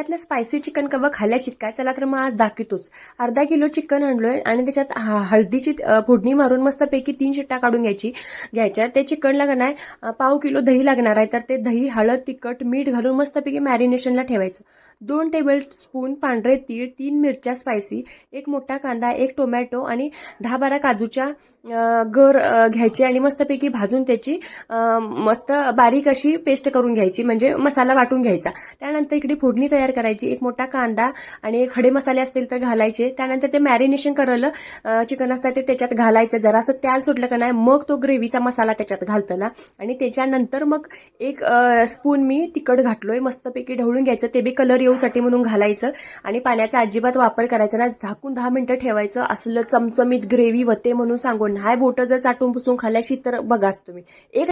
यातलं spicy chicken कबाब खाल्ल्या काय चला तर मग आज दाखवतोच. अर्धा किलो चिकन आणलोय आणि त्याच्यात हळदीची फोडणी मारून मस्तपैकी तीन शिट्टा काढून घ्यायची. घ्यायच्या. ते चिकन लागणार आहे पाव किलो दही लागणार आहे. तर ते दही हळद तिखट मीठ घालून मस्तपैकी मॅरिनेशनला ठेवायचं. दोन टेबल स्पून पांढरे तीळ तीन मिरच्या स्पायसी एक मोठा कांदा एक टोमॅटो आणि दहा बारा काजूच्या गर घ्यायची आणि मस्तपैकी भाजून त्याची मस्त बारीक अशी पेस्ट करून घ्यायची. म्हणजे मसाला वाटून घ्यायचा. त्यानंतर इकडे फोडणी तयार करायची एक मोठा कांदा आणि एक खडे मसाले असतील तर घालायचे. त्यानंतर ते मॅरिनेशन करलं चिकन असतं ते त्याच्यात घालायचं. जरासं त्याल सुटलं का नाही मग तो ग्रेव्हीचा मसाला त्याच्यात घालतला आणि त्याच्यानंतर मग एक स्पून मी तिखट घातलोय मस्तपैकी ढवळून घ्यायचं. ते बी कलर येऊसाठी म्हणून घालायचं. आणि पाण्याचा अजिबात वापर करायचा ना झाकून दहा मिनिटं ठेवायचं. असलं चमचमीत ग्रेव्ही होते म्हणून सांगून. हाय बोटं जर चाटून पुसून खाल्याशी तर बघाच तुम्ही. एक